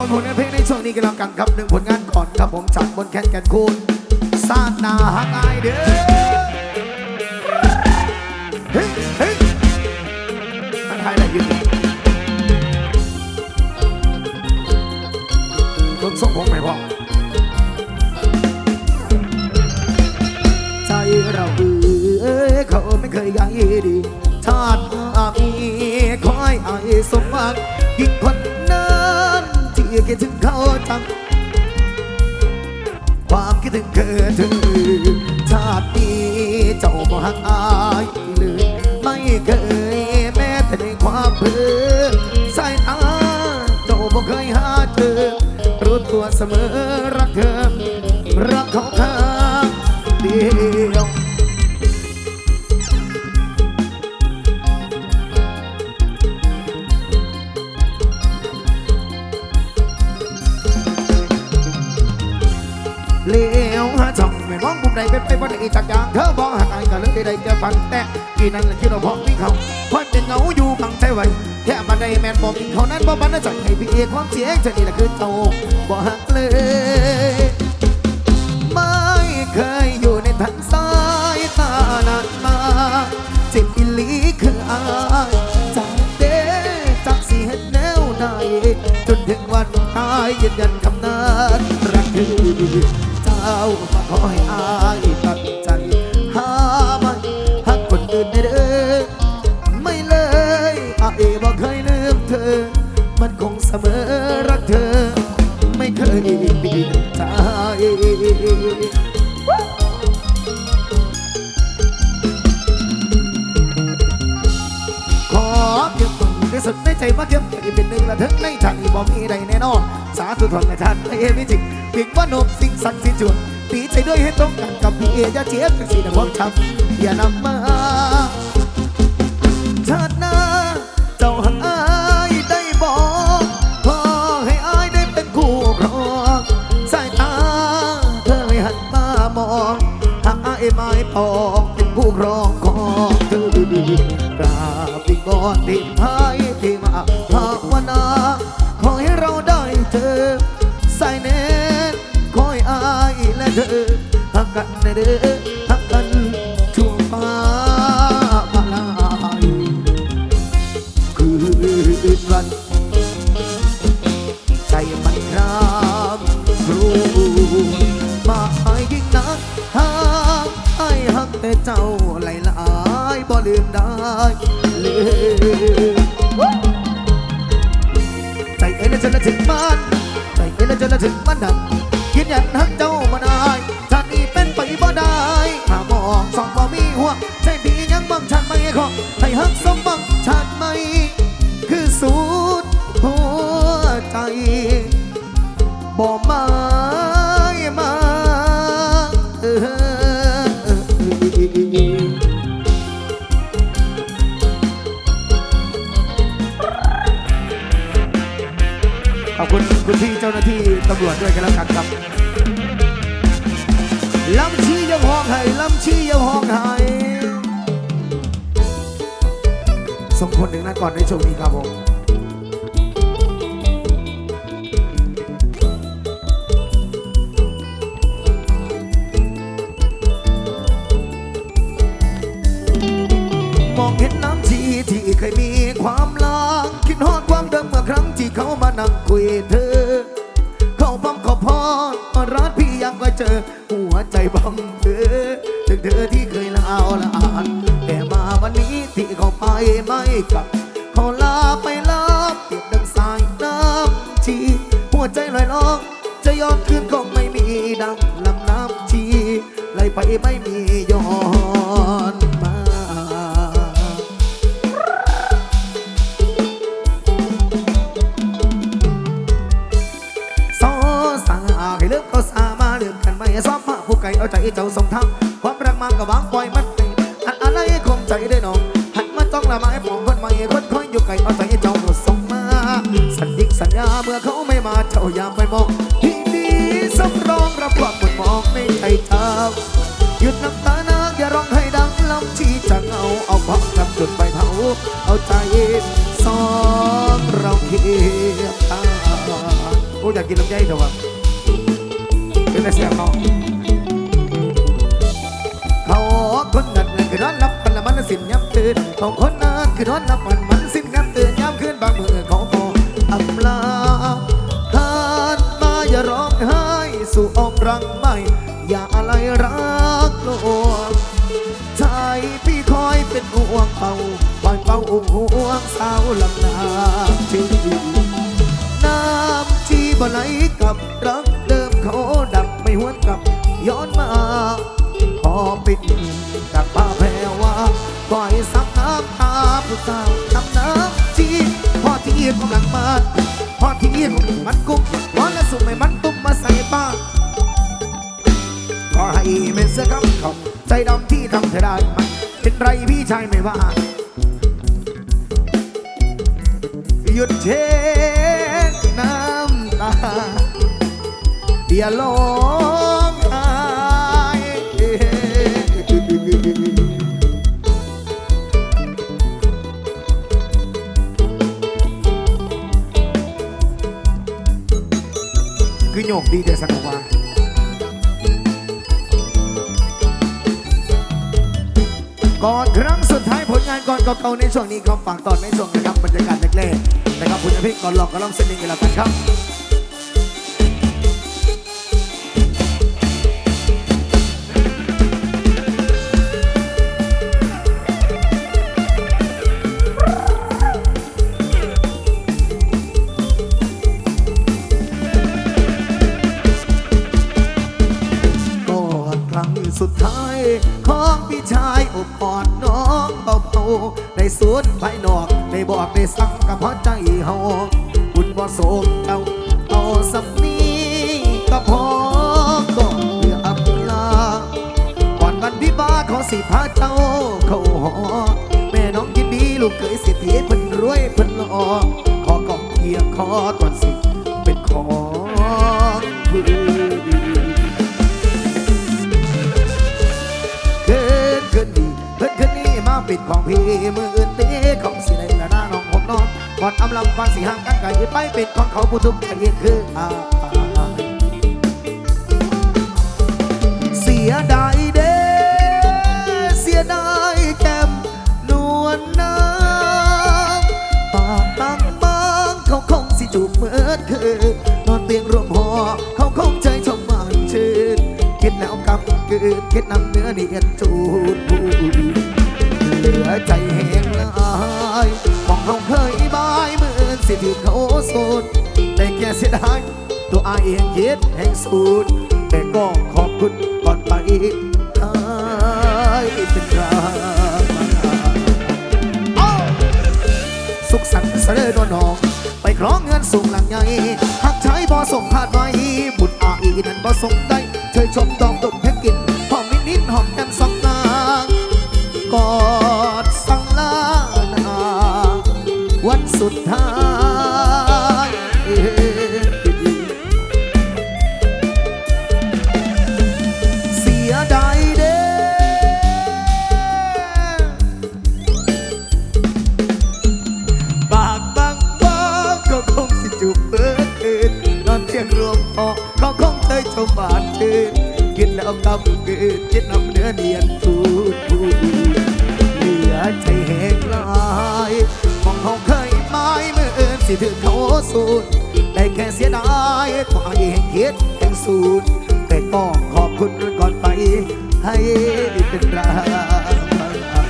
ผลงานเพลงในช่วงนี้กันแล้วกันครับหนึ่งผลงานก่อนครับผมจากบนแคนแกนคูณซาดนาฮักไอเด้อเฮ้ยเฮ้ยมันใครอะไรอยู่นี่รถส่งผมไหมพ่อใจเราเอ้ยเขาไม่เคยใยดีชาติอามีคอยไอสมหวังยิ่งคน คิดถึงเขาจัง ความคิดถึงเธอเธอชาตินี้เจ้าบ่หักอายเลยไม่เคยแม้แต่ในความเพ้อสายตาเจ้าบ่เคยหาเจอรู้ตัวเสมอรักเธอรักเขาข้างเดียว เป็นไปบ่ได้จากอย่างเธอบอกหักอายก็เลยได้เจอฟันแต่กีนั่นแหละที่เราพอมีเขาคอยเป็นเงาอยู่บังใจไว้แค่บันไดแมนบอกเขานั้นบ่บันใจให้พี่เอกความเสียงจะนี่แหละคือโตบ่หักเลย ไม่เคยอยู่ในทางสายตานานมาเจ็บอิลีคืออายจากเด้จากสิเห็นแนวใดจนถึงวันตายยืนยันคำนั้นรักคือามาคอยอายตัดใจหาไม่หักคนอื่นได้เด้อไม่เลยอายบอกเคยลืมเธอ มันคงเสมอรักเธอ ไม่เคยปิดใจ ที่สุดในใจมาเทียมใจเป็นหนึ่งละถึงในใจบ่มีใดแน่นอน สาธุทนในทานให้ไม่จริงเพียงว่านมสิ่งศักดิ์สิทธิ์จวนดีใจด้วยให้ตรงกันกับพี่เออย่าเจี๊ยบกันสินะพวกช้ำอย่านำมาชาติหน้าเจ้าหักอายได้บอกพอให้อายได้เป็นคู่ครองสายตาเธอให้หันมามองหักอายไม่ปองเป็นผู้ครองของเธอกราบวิงบอนที่พายที่มากวนา ขอให้เราได้เจอสายเน้นคอยอายและเธอหักกันเด้อ ถึงบ้าน คุณพี่เจ้าหน้าที่ตำรวจด้วยกันแล้วกันครับลำชี้ยังห้องไห้ลำชี้ยังห้องไห้สมคนหนึ่งนะก่อนในช่วงนี้ครับผมมองเห็นน้ำชีที่เคยมีความลางคิดฮอดความเดิมเมื่อครั้งที่เขามานั่งคุยเธอ กลับเขาลาไปลาเปรียบดังสายน้ำชีหัวใจลอยลองจะย้อนคืนคงไม่มีดังลำน้ำชีไหลไปไม่มีย้อนมาซอสาให้เลิกก็สามาเลือกกันไม่ซ้อมมาผู้ไก่เอาใจเจ้าส่งทางความรักมากก็วางปล่อย ญญิงสัญญาเมื่อเขาไม่มาเจ้าอย่าไปมองที่ดีสำรองรับความหมดมองในใจเจ้าหยุดน้ำตานางอย่าร้องให้ดังลำชี้จะเอาเอาความจำจุดไปเผาเอาใจสองเราเคียงข้างกูอยากกินลำไยเถอะวะเป็นแต่เสียงเนาะเขาคนนั้นคือนอนนับพันละมันสิ้นย้ำตื่นเขาคนนั้นคือนอนนับพันมันสิ้นย้ำตื่นย้ำคืนบางมือเขาพ ออำลาทานมาอย่าร้องไห้สู่อ้อมรังไม่ อย่าอะไรรักโลกใจพี่คอยเป็นห่วงเป่าปอยเป่าห่วงสาวลำนาชีน้ำที่บ่ไหล พอที่มันกุ้มพอและสุกไม่มันตุ้มมาใส่ป้าขอให้เม็นเสื้อคำขอบใจดำที่ทำเธอได้มันเป็นไรพี่ชายไม่ว่าหยุดเช็ดน้ำตาอย่าร้ โยกดีใจสักว่าก่อนครั้งสุดท้ายผลงานก่อนเก่าๆในช่วงนี้ก็ฝากตอนในช่วงนะครับบรรยากาศเล็กๆนะครับคุณพี่ก่อนหลอกก็ลองเส้นนี้กันแล้วกันครับ สวนภายนอกได้บอกได้สั่งกับพราะใจเฮาบุญบ่โสมเจ้าเอาสำนีก็พอก่อนเพื่ออำลาก่อนวันวิบาขอสิพาเจ้าเข้าหอ แม่น้องยินดีลูกเคยสิทธิเพิ่นรวยเพิ่นหล่อขอกองเกียขอก่อนสิเป็นของผู้ ปิดของพี่มืออื่นต้ของสิได้ละน้าน้องผมนอนก่อนอำลำฟังสีห่างกันไก่ไปปิดของเขาผู้ทุกข์ใจคืออาเสียดายเด้เสียดายแก้มนวลน้ำปากตั้งบางเขาคงสิจูบเหมือนคือนอนเตียงรวมหอเขาคงใจชมมันชื่นคิดแล้วกำกืนคิดนำเนื้อเนียนจูดพู ลือใจแห้งลายมองเขาเคยบายเหมือนสิที่เขาสูดแต่แค่เสียดายตัวอายเองคิดแห่งสูดแต่ก็ขอบคุณก่อนไปอายเป็นราอ้าสุขสันต์เสนอดวนองไปคล้องเงินสูงหลังใหญ่หักใช้บ่ส่งขาดไว้บุญอาอีนั้นบ่ส่งได้เชยชมดองดมเพชรกินหอมนิดนิดหอมแก้มสอง วั ถึงเขาสูดได้แค่เสียดายตัวเองคิดแห่งสูดแต่ก็ขอบคุณก่อนไป ให้เป็นราง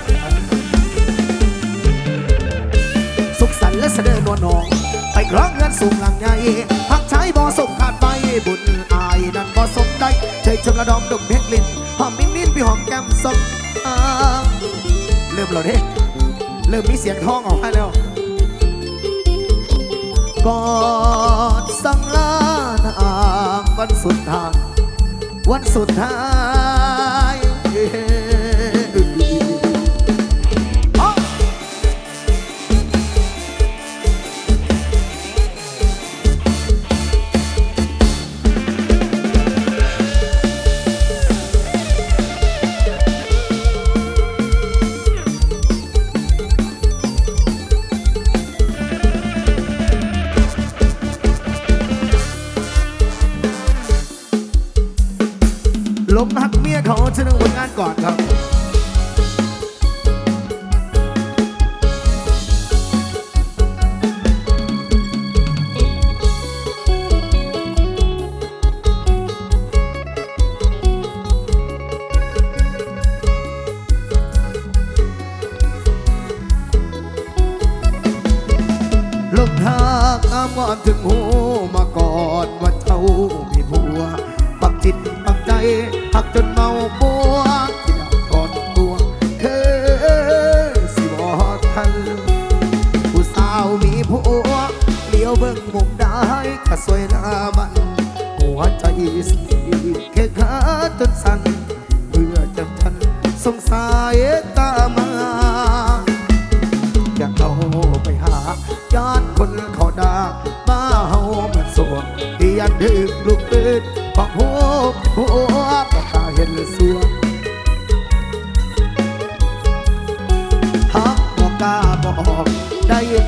สุขสันต์และเสด็จนวลนอง ไปครองเงินสูงหลังใหญ่หักใช้บ่ส่งขาดไปบุญอายนั่นบ่ส่งได้เฉยชมระดอมดมเพชรลินหอมมิ้นมิ้นพี่หอมแก้มส่งอ่าเริ่มแล้วเด้เริ่มมีเสียงท้องออกมาแล้ว อดสังลานอ่างวันสุดท้ายวันสุดท้าย ลมหักเมียเขาชนึกผลงานก่อนครับลมทางอามอนถึงหู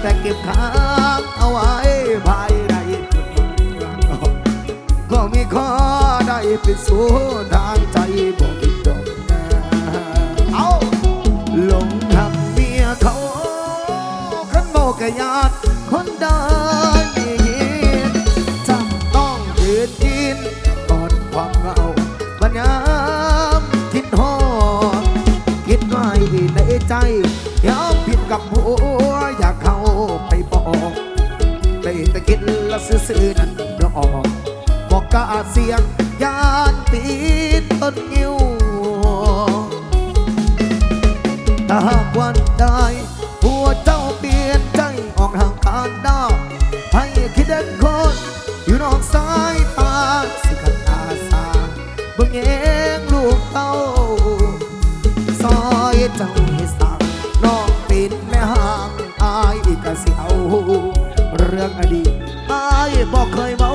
แต่เก็บค้างเอาไว้ภายในก็มีข้อได้เป็นสูน ซื่อนั่นดอกบอกกาเสียงยานปีนต้นงิ้วถ้าหากวันใดหัวเจ้าเปลี่ยนใจออกห่างกันได้ให้คิดเด่นคนอยู่นอกสายตาสิขันอาสาบิ่งเองลูกเต้าซอยเจ้าให้สั่งน้องป็นแม่ห่างอายกะสิเอาเรื่องอดีต บอกเคยเมา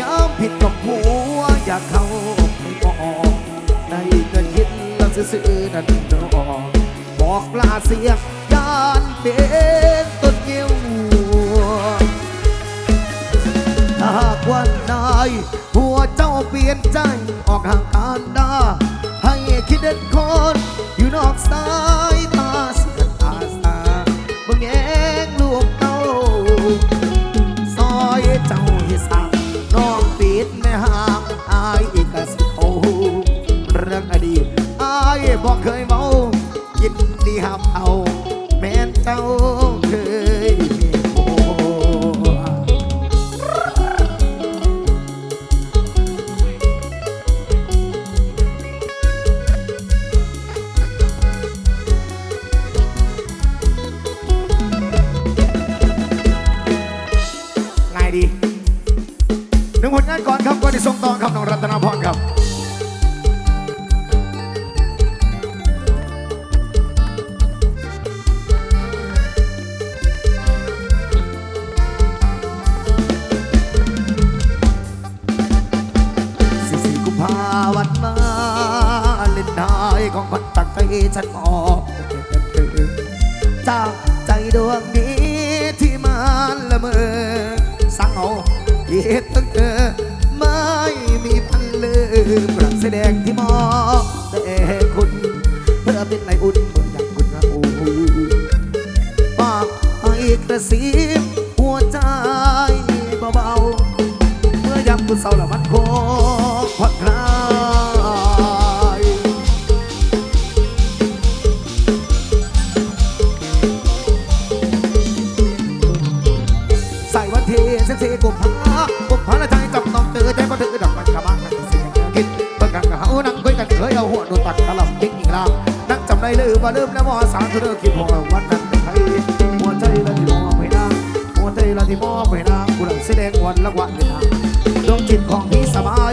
ยามผิดกับหัวอยากเข้าไปบอกในก็คิดแล้วซื่อๆนั่นดอกบอกลาเสียงยานเป็นต้นยิ้วถ้าหากวันใดหัวเจ้าเปลี่ยนใจออกห่างกันได้ให้คิดเด่นคนอยู่นอกสาย ครับก่องครับน้องรัตนพรครับ กระซิบหัวใจเบาๆ เมื่อยามคุณเศร้าละมันโคงผ่อนคลายใส่วันที่เส้นสีกุมภากุมภาละใจจับต้องเจอใจบ่ถือดอกมันกระมังมันเสียงคิดเพิ่งกันกับเขานั่งคุยกันเคยเอาหัวโดนตัดกระหล่ำทิ้งอีกแล้วนักจำได้เลยว่าเริ่มแล้วว่าสามเธอคิดพอวันนั้น แสดงวันละวันเป็นทางดวงจิตของพี่สบาย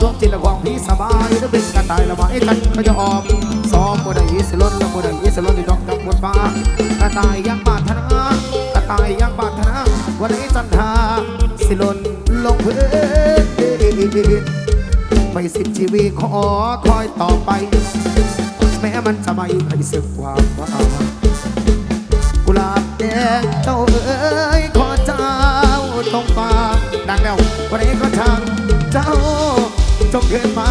ดวงจิตของพี่สบายถ้าเป็นกระต่ายละไม้กันก็จะออกซ้อมบ่ได้สล้นแล้วบ่ได้สิล้นดอกจับบนฟ้ากระตายยังบาดธนากระตายยังบาดธนาวันนี้จันทาสิลนลงพื้นไปสิบชีวิตขอคอยต่อไป แม้มันจะไม่ให้สึกความว่ากุหลาบแดงเจ้าเอ๋ย ขอเจ้าตรงฟ้า ดังแล้ววันนี้ก็ช่างเจ้าจงขึ้นมา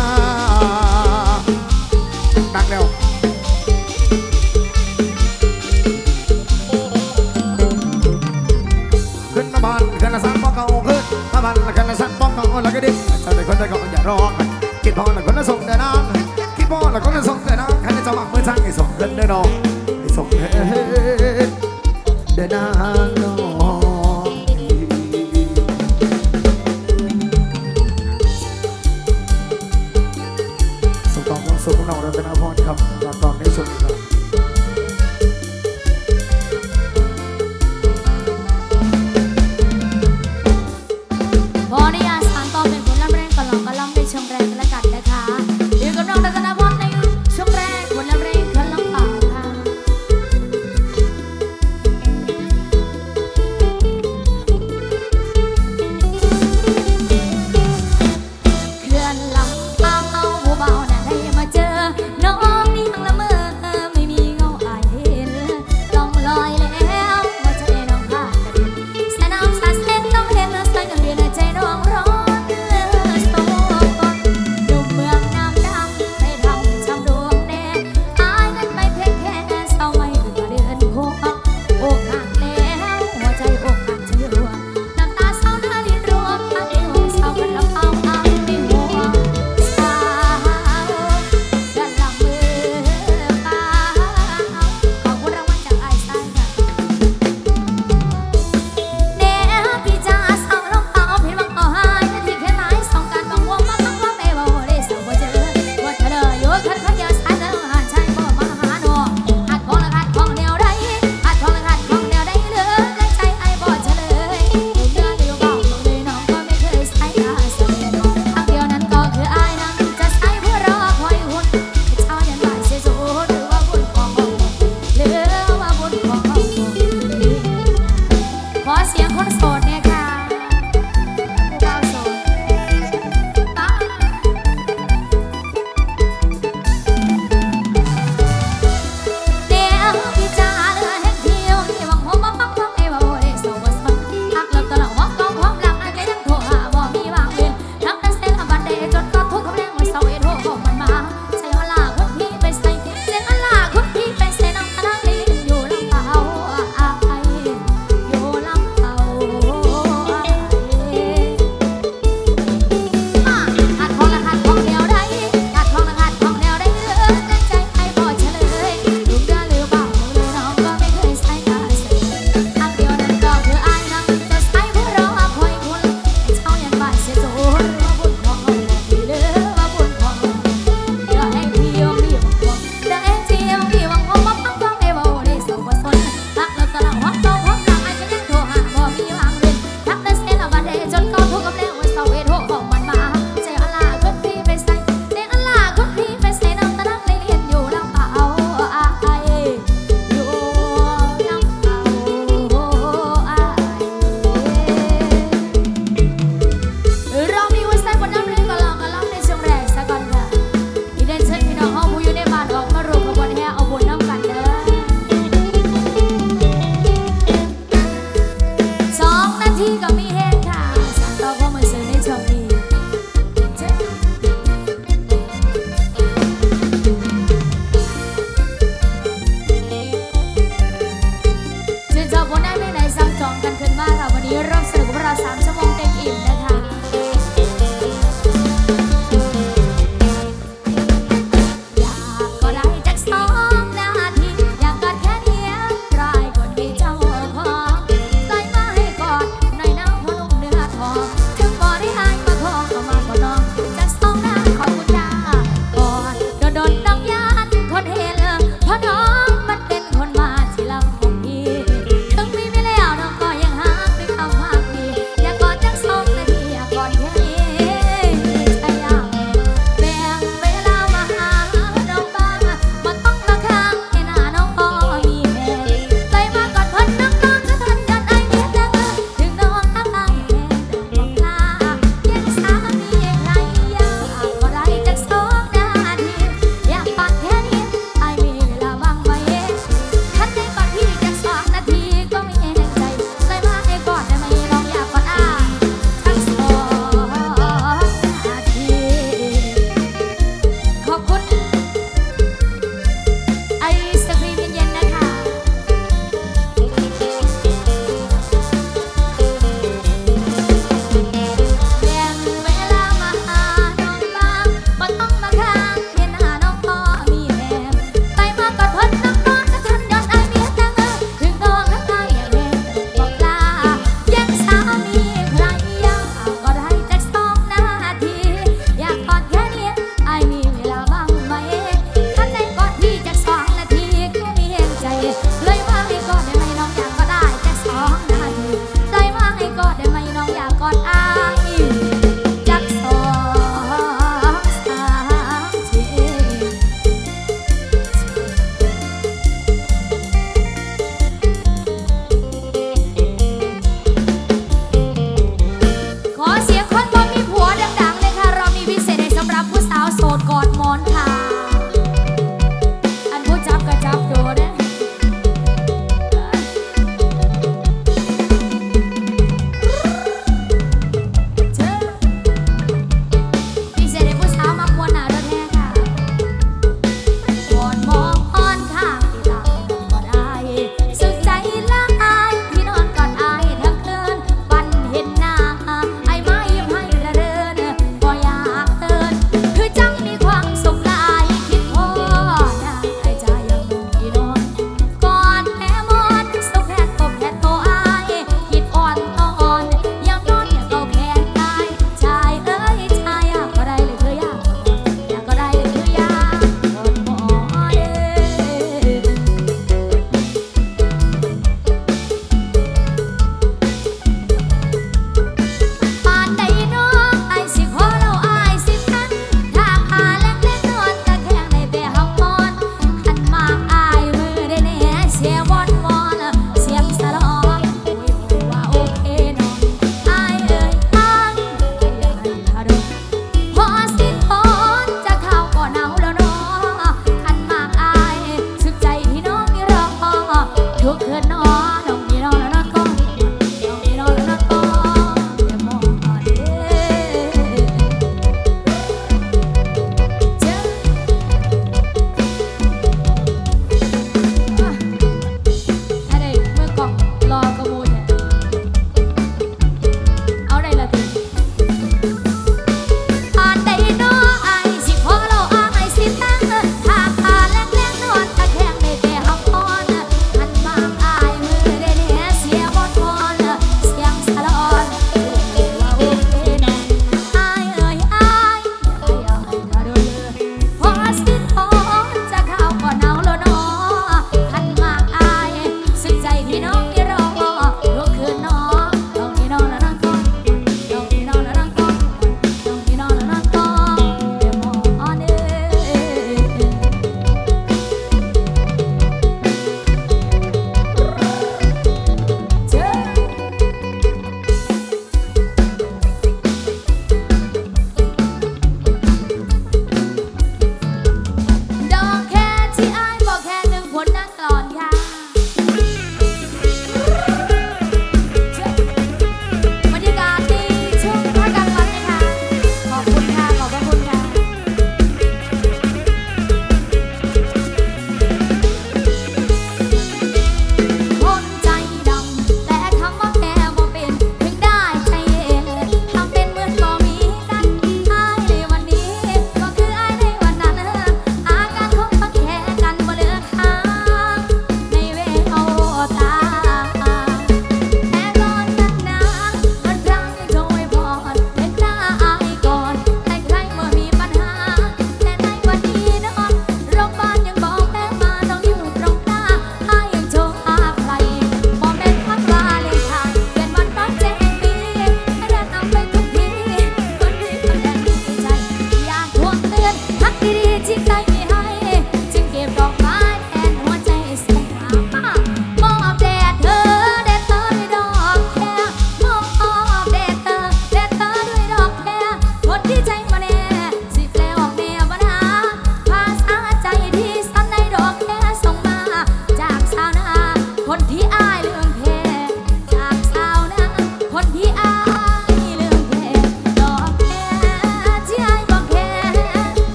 ดังแล้วขึ้นมาบ้านขึ้นละสังป้องเก่าขึ้นมาบ้านขึ้นละสังป้องเก่าแล้วก็ดิเจ้าได้คนได้ก็อนอย่าร้องคิดพอละคนละส่งเดินนางคิดพอละคนละส่งเดินนางใครจะมักมือช่างให้ส่งเดินเดินน้องให้ส่งเดินเดินนาง